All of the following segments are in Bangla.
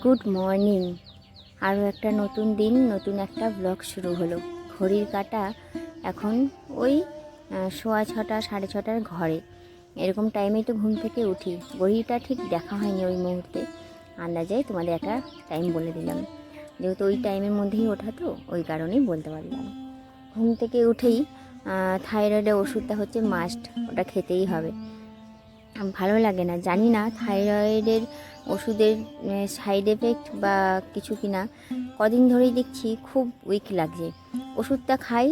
গুড মর্নিং আরও একটা নতুন দিন, নতুন একটা ব্লগ শুরু হলো। ঘড়ির কাটা এখন ওই সোয়া ছটা, সাড়ে ছটার ঘরে। এরকম টাইমেই তো ঘুম থেকে উঠি। ঘড়িটা ঠিক দেখা হয়নি ওই মুহূর্তে। আন্দাজে তোমাদের একটা টাইম বলে দিলাম। যেহেতু ওই টাইমের মধ্যেই ওঠা তো, ওই কারণেই বলতে পারলাম। ঘুম থেকে উঠেই থাইরয়েডের ওষুধটা হচ্ছে মাস্ট ওটা খেতেই হবে। ভালো লাগে না। জানি না থাইরয়েডের ওষুধের সাইড এফেক্ট বা কিছু কিনা, কদিন ধরেই দেখছি খুব উইক লাগছে। ওষুধটা খাই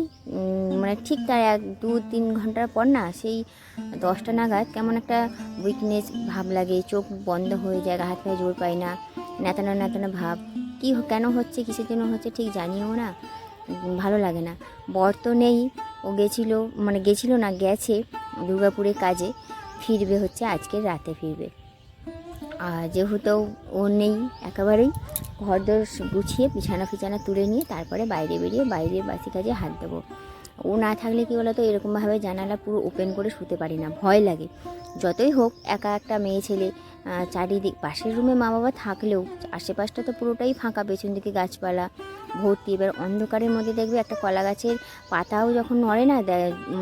মানে ঠিক তার এক, দু, তিন ঘণ্টার পর না সেই দশটা নাগাদ কেমন একটা উইকনেস ভাব লাগে, চোখ বন্ধ হয়ে যায় হাত পায়ে জোর পাই না নেতানো নেতানো ভাব। কী কেন হচ্ছে, কিসের জন্য হচ্ছে ঠিক জানিও না, ভালো লাগে না। বর তো নেই, ও গেছিল মানে গেছিল না, গেছে দুর্গাপুরে কাজে, ফিরবে হচ্ছে আজকে রাতে ফিরবে। আর যেহেতু ও নেই একেবারেই ঘর দর গুছিয়ে বিছানা ফিছানা তুলে নিয়ে তারপরে বাইরে বেরিয়ে বাইরের বাসি কাজে হাত দেবো। ও না থাকলে কি বলতো, এরকমভাবে জানালা পুরো ওপেন করে শুতে পারি না, ভয় লাগে। যতই হোক, একা একটা মেয়ে ছেলে চারিদিক, পাশের রুমে মা বাবা থাকলেও আশেপাশটা তো পুরোটাই ফাঁকা, পেছন দিকে গাছপালা, ভর্তি। এবার অন্ধকারের মধ্যে দেখবে একটা কলা গাছের পাতাও যখন নড়ে না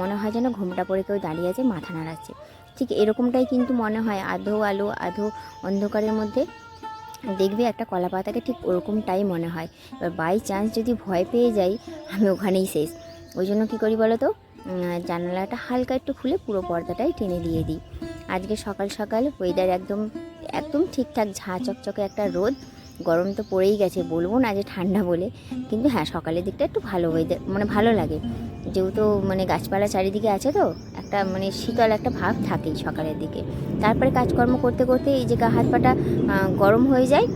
মনে হয় যেন ঘোমটা পড়ে কেউ দাঁড়িয়ে আছে, মাথা নাড়াচ্ছে। ঠিক এরকমটাই কিন্তু মনে হয় আধো আলো, আধো অন্ধকারের মধ্যে। দেখবে একটা কলা পাতাকে ঠিক ওরকমটাই মনে হয়। এবার বাই চান্স যদি ভয় পেয়ে যাই, আমি ওখানেই শেষ। ওই জন্য কী করি বলো তো জানালাটা হালকা একটু খুলে পুরো পর্দাটাই টেনে দিয়ে দিই। আজকে সকাল সকাল ওয়েদার একদম একদম ঠিকঠাক ঝাঁ চকচকে একটা রোদ। গরম তো পড়েই গেছে, বলব না যে ঠান্ডা বলে। কিন্তু হ্যাঁ সকালের দিকটা একটু ভালো ওয়েদার মানে ভালো লাগে। যেহেতু মানে গাছপালা চারিদিকে আছে তো একটা মানে শীতল একটা ভাব থাকেই সকালের দিকে। তারপরে কাজকর্ম করতে করতে এই যে গা হাত পাটা গরম হয়ে যায়,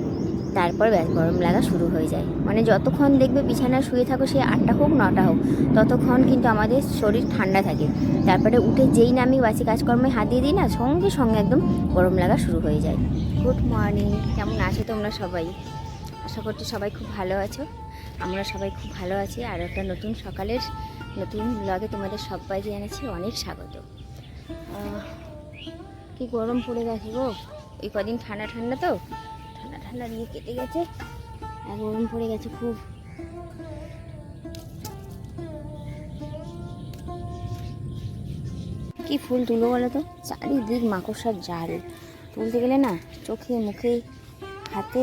তারপর গরম লাগা শুরু হয়ে যায়। মানে যতক্ষণ দেখবে বিছানায় শুয়ে থাকো সে আটটা হোক, নটা হোক, ততক্ষণ কিন্তু আমাদের শরীর ঠান্ডা থাকে। তারপরে উঠে যেই নামি বাসি কাজকর্মে হাত দিয়ে দিই না, সঙ্গে সঙ্গে একদম গরম লাগা শুরু হয়ে যায়। গুড মর্নিং, কেমন আছো তোমরা সবাই? আশা করছি সবাই খুব ভালো আছো। আমরা সবাই খুব ভালো আছি। আর একটা নতুন সকালের নতুন ব্লগে তোমাদের সবাইকে জানাচ্ছি অনেক স্বাগত। কি গরম পড়ে গেছে গো? এই কদিন ঠান্ডা ঠান্ডা তো? ঠান্ডা ঠান্ডা দিয়ে কেটে গেছে, আর গরম পড়ে গেছে খুব। কি ফুল তুলো বলো তো? চারিদিক মাকড়সার জাল। তুলতে গেলে না চোখে, মুখে, হাতে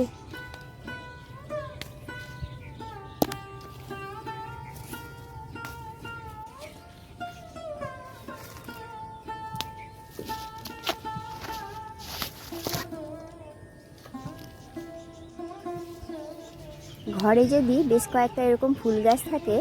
ঘরে যদি বেশ কয়েকটা এরকম ফুল গাছ থাকে,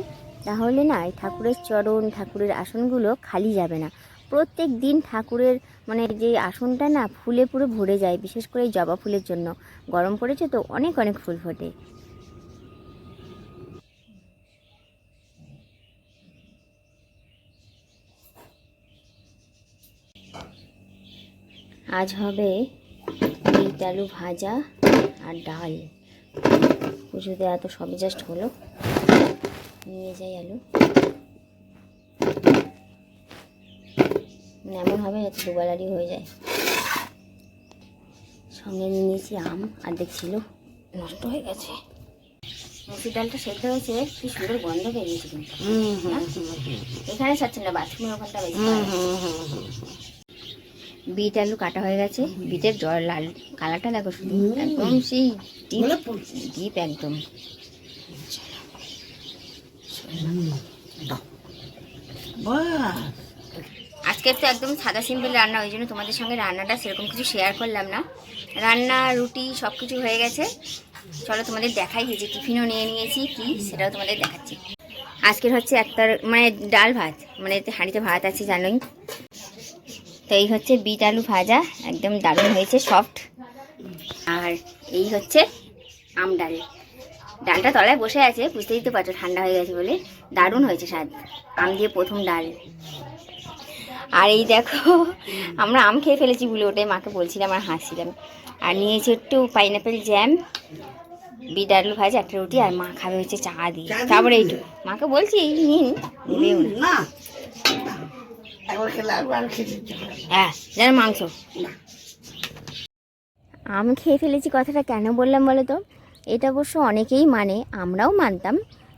তাহলে না ঠাকুরের চরণ, ঠাকুরের আসনগুলো খালি যাবে না। প্রত্যেক দিন ঠাকুরের মানে যে আসনটা না ফুলে পুরো ভরে যায়, বিশেষ করে জবা ফুলের জন্য। গরম পড়েছে তো অনেক অনেক ফুল ফোটে। আজ হবে বিট আলু ভাজা আর ডাল। পুজোতে এত সবই জাস্ট হলো। নিয়ে যাই আলু। মানে এমন হবে যাতে দুবেলারই হয়ে যায়। সঙ্গে নিয়ে নিয়েছি আম আর দেখছিল নষ্ট হয়ে গেছে। মসুর ডালটা সেদ্ধ হয়েছে কি সুন্দর গন্ধ বেরিয়েছে কিন্তু। না? এখানে ছাড়ছে না বাথরুমের ওখানটা বেশি বিট আলু কাটা হয়ে গেছে। বিটের জল লাল কালারটা দেখো শুধু একদম সেই ডিপ ডিপ একদম। আজকে তো একদম সাদা সিম্পল রান্না ওই জন্য তোমাদের সঙ্গে রান্নাটা সেরকম কিছু শেয়ার করলাম না। রান্না রুটি সব কিছু হয়ে গেছে। চলো তোমাদের দেখাই যে টিফিনও নিয়ে নিয়েছি কি সেটাও তোমাদের দেখাচ্ছি। আজকের হচ্ছে একটা মানে ডাল ভাত মানে হাঁড়িতে ভাত আছে জানোই। তো এই হচ্ছে বিট আলু ভাজা একদম দারুণ হয়েছে সফট আর এই হচ্ছে আম ডাল। ডালটা তলায় বসে আছে বুঝতেই তো পারছ ঠান্ডা হয়ে গেছে বলে। দারুণ হয়েছে স্বাদ আম দিয়ে প্রথম ডাল। আর এই দেখো আমরা আম খেয়ে ফেলেছি বলে ওটাই মাকে বলছিলাম আর হাসছিলাম। আর নিয়েছি একটু পাইনাপেল জ্যাম বিট আলু ভাজা একটা রুটি আর মা খাবে হচ্ছে চা দিয়ে। তারপরে এইটু মাকে বলছি নিন না একবার খেলে আরও আরও খেতে ইচ্ছে করে। হ্যাঁ যেন মাংস। আম খেয়ে ফেলেছি কথাটা কেন বললাম বলো তো? এটা অবশ্য অনেকেই মানে আমরাও মানতাম।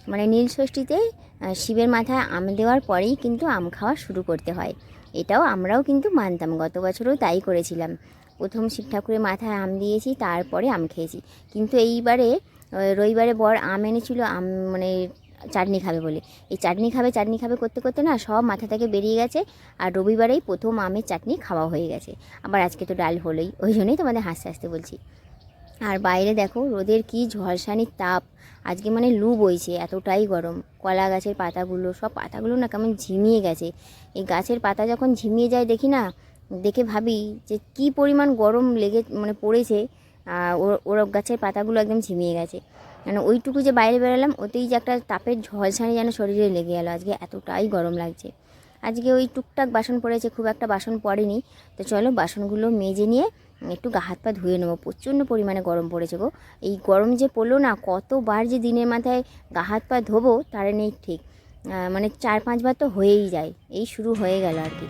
মানে নীল ষষ্ঠীতে শিবের মাথায় আম দেওয়ার পরেই কিন্তু আম খাওয়া শুরু করতে হয়। এটাও আমরাও কিন্তু মানতাম গত বছরও তাই করেছিলাম। প্রথম শিব ঠাকুরের মাথায় আম দিয়েছি তারপরে আম খেয়েছি। কিন্তু এইবারে রবিবারে বর আম এনেছিল আম মানে চাটনি খাবে বলে। এই চাটনি খাবে চাটনি খাবে করতে করতে না সব মাথা থেকে বেরিয়ে গেছে আর রবিবারেই প্রথম আমের চাটনি খাওয়া হয়ে গেছে। আবার আজকে তো ডাল হলোই, ওই জন্যই তোমাদের হাসতে হাসতে বলছি। আর বাইরে দেখো রোদের কি ঝলসানির তাপ, আজকে মানে লু বইছে, এতটাই গরম। কলা গাছের পাতাগুলো, সব পাতাগুলো না কেমন ঝিমিয়ে গেছে। এই গাছের পাতা যখন ঝিমিয়ে যায় দেখি না, দেখে ভাবি যে কি পরিমাণ গরম লেগে মানে পড়েছে ওর গাছের পাতাগুলো একদম ঝিমিয়ে গেছে। মানে ওইটুকু যে বাইরে বেরোলাম, ওতেই যে একটা তাপের ঝলসানি যেন শরীরে লেগে গেল আজকে এতটাই গরম লাগছে। আজকে ওই টুকটাক বাসন পড়েছে, খুব একটা বাসন পড়েনি। তো চলো বাসনগুলো মেজে নিয়ে একটু গা হাত পা ধুয়ে নেব। প্রচণ্ড পরিমাণে গরম পড়েছে গো। এই গরম যে পড়ল না, কতবার যে দিনের মাথায় গা হাত পা ধোবো, তার নেই ঠিক। মানে চার পাঁচবার তো হয়েই যায়। এই শুরু হয়ে গেল আর কি।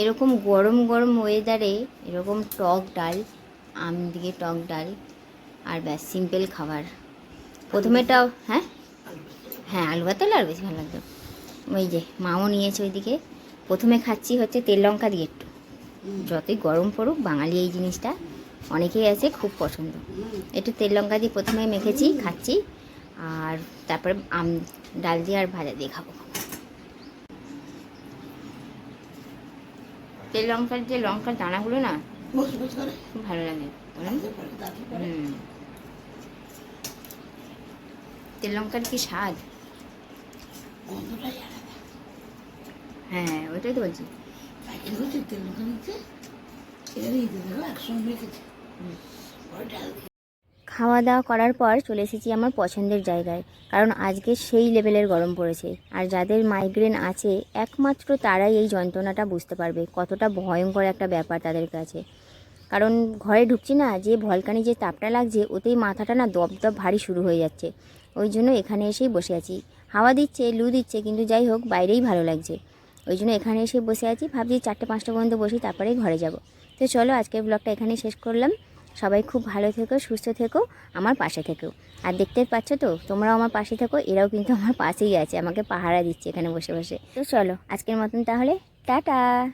এরকম গরম গরম ওয়েদারে এরকম টক ডাল, আম দিয়ে টক ডাল আর ব্যাস সিম্পল খাবার। প্রথমেটাও হ্যাঁ? হ্যাঁ আলু ভাত হলে আর বেশি ভালো লাগতো। ওই যে মাও নিয়েছে ওইদিকে। প্রথমে খাচ্ছি হচ্ছে তেল লঙ্কা দিয়ে একটু। যতই গরম পড়ুক, বাঙালি এই জিনিসটা অনেকেই আছে খুব পছন্দ। একটু তেল লঙ্কা দিয়ে প্রথমে মেখেছি, খাচ্ছি। আর তারপরে আম, ডাল দিয়ে আর ভাজা দিয়ে খাব। তেল লঙ্কার যে লঙ্কার দানাগুলো না খুব ভালো লাগে। হুম। তেল লঙ্কার কি স্বাদ? হ্যাঁ ওইটাই তো বলছি। খাওয়া দাওয়া করার পর চলে এসেছি আমার পছন্দের জায়গায়। কারণ আজকে সেই লেভেলের গরম পড়েছে। আর যাদের মাইগ্রেন আছে, একমাত্র তারাই এই যন্ত্রণাটা বুঝতে পারবে, কতটা ভয়ঙ্কর একটা ব্যাপার তাদের কাছে। কারণ ঘরে ঢুকছি না, যে ভলকানি যে তাপটা লাগছে, ওতেই মাথাটা না দপ দপ ভারী শুরু হয়ে যাচ্ছে। ওই জন্য এখানে এসেই বসে আছি। হাওয়া দিচ্ছে, লু দিচ্ছে, কিন্তু যাই হোক, বাইরেই ভালো লাগছে। ওই জন্য এখানে এসে বসে আছি। ভাবছি চারটে পাঁচটা পর্যন্ত বসি, তারপরেই ঘরে যাব। তো চলো, আজকের ব্লগটা এখানেই শেষ করলাম। সবাই খুব ভালো থেকো, সুস্থ থেকো, আমার পাশে থেকো। আর দেখতে পাচ্ছ তো, তোমরাও আমার পাশে থেকো, এরাও কিন্তু আমার পাশেই আছে, আমাকে পাহারা দিচ্ছে এখানে বসে বসে। তো চলো, আজকের মতন তাহলে, টাটা!